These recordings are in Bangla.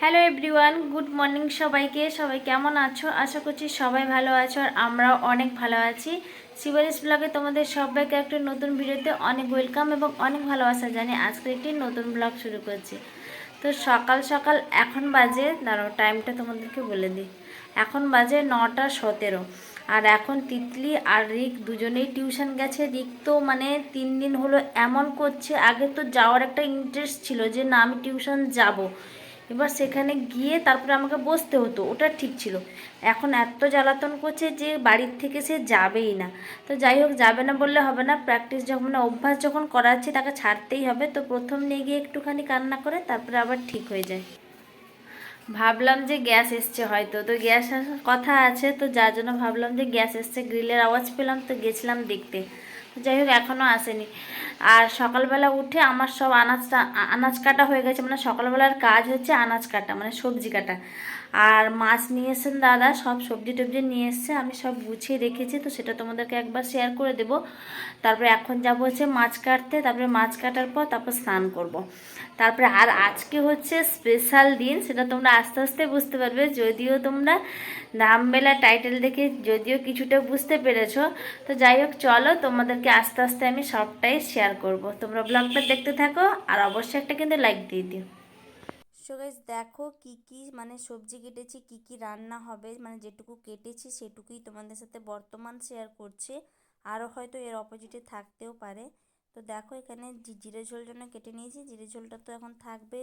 হ্যালো এভরিওয়ান গুড মর্নিং সবাইকে। সবাই কেমন আছো? আশা করছি সবাই ভালো আছো আর আমরাও অনেক ভালো আছি। শিবারিস ব্লগে তোমাদের সবাইকে একটা নতুন ভিডিওতে অনেক ওয়েলকাম এবং অনেক ভালোবাসা জানি আজকে একটি নতুন ব্লগ শুরু করছি। তো সকাল সকাল এখন বাজে, দাঁড়াও টাইমটা তোমাদেরকে বলে দিই। এখন বাজে নটা সতেরো। আর এখন তিতলি আর রিক দুজনেই টিউশন গেছে। রিক তো মানে তিন দিন হলো এমন করছে, আগে তো যাওয়ার একটা ইন্টারেস্ট ছিল যে না আমি টিউশন যাব। এবার সেখানে গিয়ে তারপরে আমাকে বসতে হতো, ওটা ঠিক ছিল। এখন এত জ্বালাতন করছে যে বাড়ির থেকে সে যাবেই না। তো যাই হোক, যাবে না বললে হবে না। প্র্যাকটিস যখন, অভ্যাস যখন করাচ্ছি তাকে ছাড়তেই হবে। তো প্রথম নিয়ে গিয়ে একটুখানি কান্না করে, তারপরে আবার ঠিক হয়ে যায়। ভাবলাম যে গ্যাস এসছে হয়তো। তো গ্যাস কথা আছে, তো যার জন্য ভাবলাম যে গ্যাস এসছে, গ্রিলের আওয়াজ পেলাম, তো গেছিলাম দেখতে। যাই হোক এখনও আসেনি। আর সকালবেলা উঠে আমার সব আনাজটা আনাজ কাটা হয়ে গেছে। মানে সকালবেলার কাজ হচ্ছে আনাজ কাটা মানে সবজি কাটা। আর মাছ নিয়ে এসেছেন দাদা, সব সবজি টবজি নিয়ে এসছে। আমি সব গুছিয়ে রেখেছি, তো সেটা তোমাদেরকে একবার শেয়ার করে দেব। তারপরে এখন যাব হচ্ছে মাছ কাটতে, তারপরে মাছ কাটার পর তারপর স্নান করব। তারপরে আর আজকে হচ্ছে স্পেশাল দিন, সেটা তোমরা আস্তে আস্তে বুঝতে পারবে। যদিও তোমরা নামবেলা টাইটেল দেখে যদিও কিছুটা বুঝতে পেরেছ, তো যাই হোক, চলো তোমাদেরকে আস্তে আস্তে আমি সবটাই শেয়ার করব। তোমরা ব্লগটা দেখতে থাকো, আর অবশ্যই একটা কিন্তু লাইক দিয়ে দিও। সো দেখো কি কি মানে সবজি কেটেছি, কি কি রান্না হবে মানে যেটুকু কেটেছি সেটুকুই তোমাদের সাথে বর্তমান শেয়ার করছি। আরও হয়তো এর অপোজিটে থাকতেও পারে। তো দেখো এখানে জিরে ঝোল জন্য কেটে নিয়েছি। জিরে ঝোলটা তো এখন থাকবে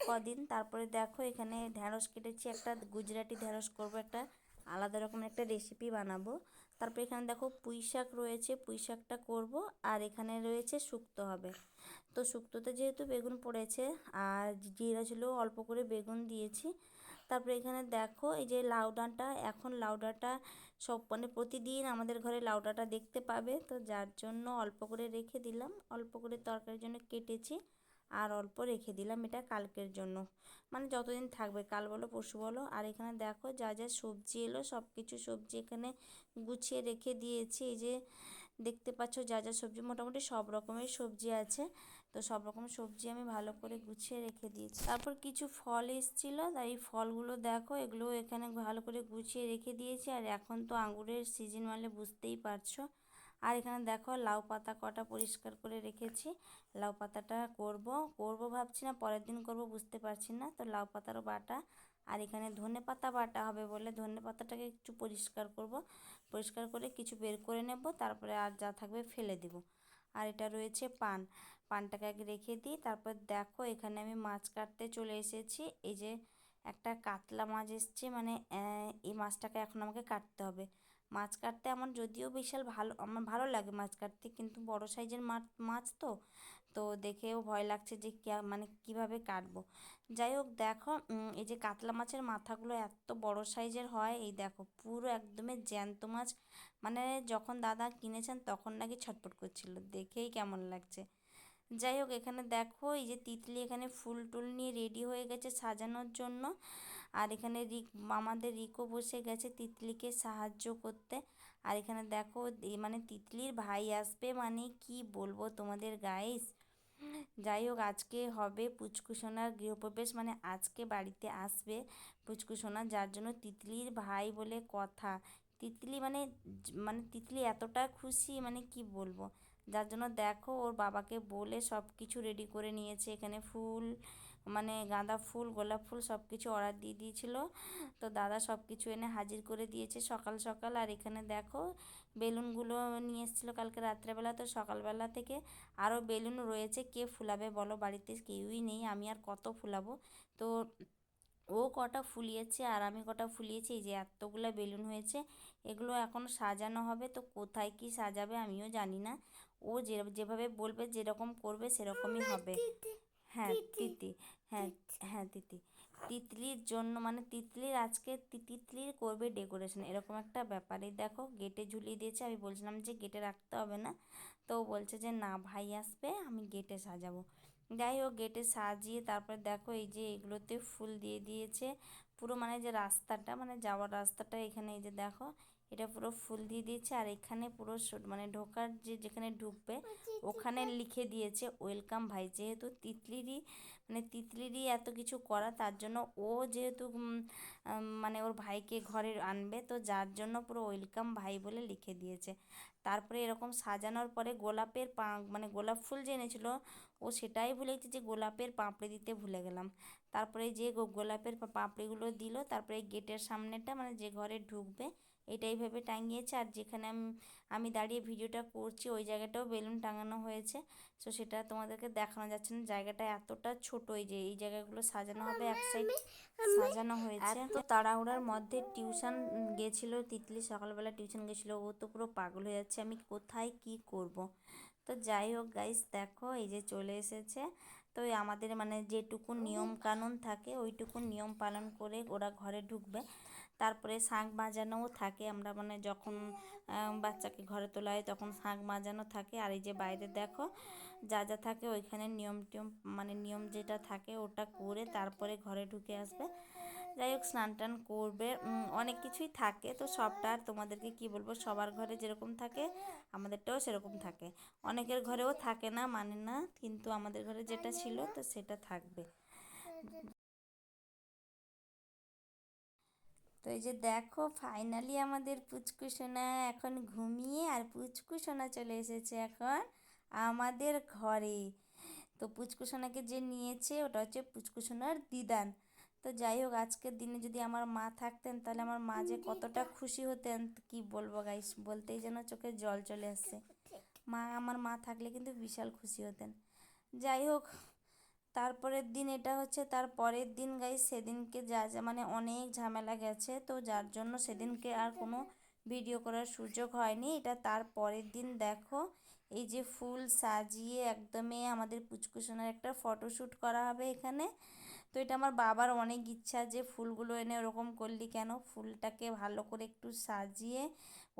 কদিন। তারপরে দেখো এখানে ঢ্যাঁড়স কেটেছি একটা, গুজরাটি ঢ্যাঁড়স করব একটা, আলাদা রকমের একটা রেসিপি বানাবো। তারপর এখানে দেখো পুঁই শাক রয়েছে, পুঁই শাকটা করব আর এখানে রয়েছে শুক্তো হবে। তো শুক্তোতে যেহেতু বেগুন পড়েছে আর জিরা ছিল অল্প করে বেগুন দিয়েছি। তারপরে এখানে দেখো এই যে লাউ ডাঁটা, এখন লাউ ডাঁটা সব মানে প্রতিদিন আমাদের ঘরে লাউ ডাঁটা দেখতে পাবে। তো যার জন্য অল্প করে রেখে দিলাম। অল্প করে তরকারির জন্য কেটেছি আর অল্প রেখে দিলাম এটা কালকের জন্য। মানে যতদিন থাকবে, কাল বলো, পরশু বলো। আর এখানে দেখো যা যা সবজি এলো সব কিছু সবজি এখানে গুছিয়ে রেখে দিয়েছি। এই যে দেখতে পাচ্ছ যা যা সবজি, মোটামুটি সব রকমের সবজি আছে। তো সব রকম সবজি আমি ভালো করে গুছিয়ে রেখে দিয়েছি। তারপর কিছু ফল এসেছিল, তাই এই ফলগুলো দেখো, এগুলো এখানে ভালো করে গুছিয়ে রেখে দিয়েছি। আর এখন তো আঙুরের সিজন মানে বুঝতেই পারছ। আর এখানে দেখো লাউ পাতা কটা পরিষ্কার করে রেখেছি। লাউ পাতাটা করব করব ভাবছি না, পরের দিন করব, বুঝতে পারছি না। তো লাউ পাতারও বাটা, আর এখানে ধনে পাতা বাটা হবে বলে ধনে পাতাটাকে একটু পরিষ্কার করব। পরিষ্কার করে কিছু বের করে নেব, তারপরে আর যা থাকবে ফেলে দেব। আর এটা রয়েছে পান। পানটাকে আগে রেখে দিই, তারপর দেখো এখানে আমি মাছ কাটতে চলে এসেছি। এই যে একটা কাতলা মাছ এসছে মানে এই মাছটাকে এখন আমাকে কাটতে হবে। মাছ কাটতে আমার যদিও বিশাল ভালো, আমার ভালো লাগে মাছ কাটতে, কিন্তু বড় সাইজের মাছ মাছ তো তো দেখেও ভয় লাগছে যে মানে কীভাবে কাটবো। যাই হোক, দেখো এই যে কাতলা মাছের মাথাগুলো এত বড় সাইজের হয়, এই দেখো, পুরো একদমই জ্যান্ত মাছ। মানে যখন দাদা কিনেছেন, তখন নাকি ছটফট করছিল, দেখেই কেমন লাগছে। যাই হোক, এখানে দেখো, এই যে তিতলি এখানে ফুল টুল নিয়ে রেডি হয়ে গেছে সাজানোর জন্য। আর এখানে রিক, আমাদের রিকো বসে গেছে তিতলিকে সাহায্য করতে। আর এখানে দেখো মানে তিতলির ভাই আসবে মানে কি বলব তোমাদের গাইস যাই হোক, আজকে হবে পুচকুসোনার গৃহপ্রবেশ মানে আজকে বাড়িতে আসবে পুচকুসোনা যার জন্য তিতলির ভাই বলে কথা। তিতলি মানে মানে তিতলি এতটা খুশি মানে কি বলব? যার জন্য দেখো, ওর বাবাকে বলে সব কিছু রেডি করে নিয়েছে, এখানে ফুল মানে গাঁদা ফুল, গোলাপ ফুল সব কিছু অর্ডার দিয়ে দিয়েছিল। তো দাদা সব কিছু এনে হাজির করে দিয়েছে সকাল সকাল। আর এখানে দেখো, বেলুনগুলো নিয়ে এসেছিল কালকে রাত্রেবেলা। তো সকালবেলা থেকে আরও বেলুন রয়েছে। কে ফুলাবে বলো? বাড়িতে কেউই নেই। আমি আর কত ফুলাবো? তো ও কটা ফুলিয়েছে আর আমি কটা ফুলিয়েছি? যে এতগুলো বেলুন হয়েছে, এগুলো এখন সাজানো হবে। তো কোথায় কি সাজাবে আমিও জানি না। ও যে, যেভাবে বলবে, যেরকম করবে, সেরকমই হবে। হ্যাঁ তিতি হ্যাঁ হ্যাঁ তিতি তিতলির জন্য মানে তিতলির আজকে তিতলির করবে ডেকোরেশন এরকম একটা ব্যাপারই। দেখো গেটে ঝুলিয়ে দিয়েছে। আমি বলছিলাম যে গেটে রাখতে হবে না। তো বলছে যে না ভাই আসবে। আমি গেটে সাজাবো। যাই হোক গেটে সাজিয়ে তারপরে দেখো এই যে এগুলোতে ফুল দিয়ে দিয়েছে। পুরো মানে যে রাস্তাটা মানে যাওয়ার রাস্তাটা এখানে এই যে দেখো এটা পুরো ফুল দিয়ে দিয়েছে আর এখানে পুরো মানে ঢোকার যে যেখানে ঢুকবে, ওখানে লিখে দিয়েছে, ওয়েলকাম ভাই। যেহেতু তিতলিরই মানে তিতলিরই এত কিছু করা, তার জন্য ও যেহেতু মানে ওর ভাইকে ঘরে আনবে, তো যার জন্য পুরো ওয়েলকাম ভাই বলে লিখে দিয়েছে। তারপরে এরকম সাজানোর পরে গোলাপের পা মানে গোলাপ ফুল যে এনেছিল, ও সেটাই ভুলে গেছে যে গোলাপের পাপড়ি দিতে ভুলে গেলাম। তারপরে যে গোলাপের পাপড়িগুলো দিল, তারপরে গেটের সামনেটা মানে যে ঘরে ঢুকবে এটাই ভেবে টাঙিয়েছে। আর যেখানে আমি আমি দাঁড়িয়ে ভিডিওটা করছি ওই জায়গাটাও বেলুন টাঙানো হয়েছে। তো সেটা তোমাদেরকে দেখানো যাচ্ছে না। জায়গাটা এতটা ছোট এই যে এই জায়গাগুলো সাজানো হবে এক সাইড সাজানো হয়েছে। তো তাড়াহুড়ার মধ্যে টিউশন গেছিল তিতলি সকালবেলা টিউশন গেছিল। ও তো পুরো পাগল হয়ে যাচ্ছে। আমি কোথায় কি করব। তো যাই হোক গাইস দেখো এই যে চলে এসেছে। তো আমাদের মানে যেটুকু নিয়ম কানুন থাকে, ওইটুকু নিয়ম পালন করে ওরা ঘরে ঢুকবে। তারপরে শাঁখ বাজানোও থাকে, আমরা মানে যখন বাচ্চাকে ঘরে তোলা হয় তখন শাঁখ বাজানো থাকে। আর এই যে বাইরে দেখো যা যা থাকে ওইখানে নিয়ম টিয়ম মানে নিয়ম যেটা থাকে ওটা করে তারপরে ঘরে ঢুকে আসবে। যাই হোক, স্নান টান করবে অনেক কিছুই থাকে। তো সবটা আর তোমাদেরকে কি বলব, সবার ঘরে যেরকম থাকে, আমাদেরটাও সেরকম থাকে। অনেকের ঘরেও থাকে না মানে না, কিন্তু আমাদের ঘরে যেটা ছিল, তো সেটা থাকবে। তো এই যে দেখো ফাইনালি আমাদের পুচকু সোনা এখন ঘুমিয়ে আর পুচকু সোনা চলে এসেছে এখন। আমাদের ঘরে। তো পুচকু সোনাকে যে নিয়েছে ওটা হচ্ছে পুচকুসোনার দিদান। তো যাই হোক আজকের দিনে যদি আমার মা থাকতেন তাহলে আমার মা যে কতটা খুশি হতেন কি বলব গাইস বলতেই যেন চোখে জল চলে আসছে। মা আমার মা থাকলে কিন্তু বিশাল খুশি হতেন। যাই হোক তারপরের দিন এটা হচ্ছে তার পরের দিন গাই সেদিনকে যা যা মানে অনেক ঝামেলা গেছে। তো যার জন্য সেদিনকে আর কোনো ভিডিও করার সুযোগ হয়নি। এটা তার পরের দিন দেখো। এই যে ফুল সাজিয়ে একদমই আমাদের পুচকুসোনার একটা ফটোশ্যুট করা হবে এখানে। তো এটা আমার বাবার অনেক ইচ্ছা যে ফুলগুলো এনে ওরকম করলি কেন? ফুলটাকে ভালো করে একটু সাজিয়ে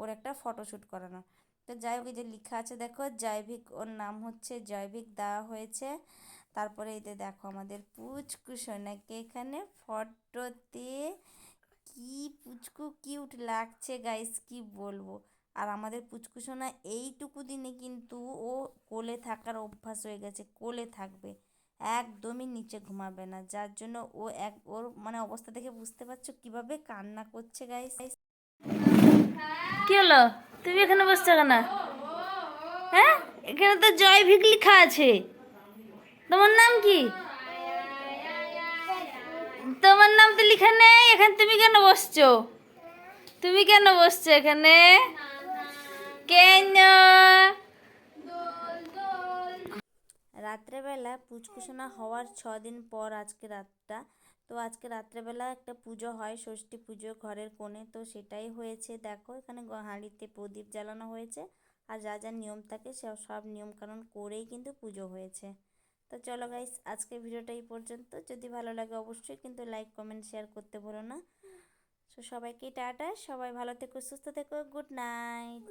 ওর একটা ফটোশ্যুট করানো। তো যাই হোক, এই যে লেখা আছে দেখো জৈবিক ওর নাম হচ্ছে জৈবিক দেওয়া হয়েছে। তারপরে যে দেখো আমাদের পুচকু সোনাকে এখানে ফটোতে কি পুচকু কিউট লাগছে গাইস কি বলব? আর আমাদের পুচকু সোনা এইটুকু দিনে কিন্তু ও কোলে থাকার অভ্যাস হয়ে গেছে, কোলে থাকবে। একদমই নিচে ঘুমাবে না, যার জন্য ও এক, ওর মানে অবস্থা দেখে বুঝতে পারছ কীভাবে কান্না করছে গাইস কি হলো? তুমি এখানে বসছো কেন? হ্যাঁ? এখানে তো জয় ভিক লেখা আছে। তোমার নাম কি? তোমার নাম তো লেখা নেই, এখানে তুমি কেন বসছো? তুমি কেন বসছো এখানে? কেন। রাত্রেবেলা পুচকুসোনা হওয়ার ছ দিন পর আজকে রাতটা। তো আজকে রাত্রেবেলা একটা পুজো হয়, ষষ্ঠী পুজো ঘরের কোণে। তো সেটাই হয়েছে, দেখো, এখানে হাঁড়িতে প্রদীপ জ্বালানো হয়েছে। আর যা যা নিয়ম থাকে, সে সব নিয়মকানুন করেই কিন্তু পুজো হয়েছে। তো চলো গাইস আজকের ভিডিওটা এই পর্যন্ত। যদি ভালো লাগে অবশ্যই কিন্তু লাইক কমেন্ট শেয়ার করতে ভুলো না। তো সবাইকে টাটা, সবাই ভালো থেকো, সুস্থ থেকো গুড নাইট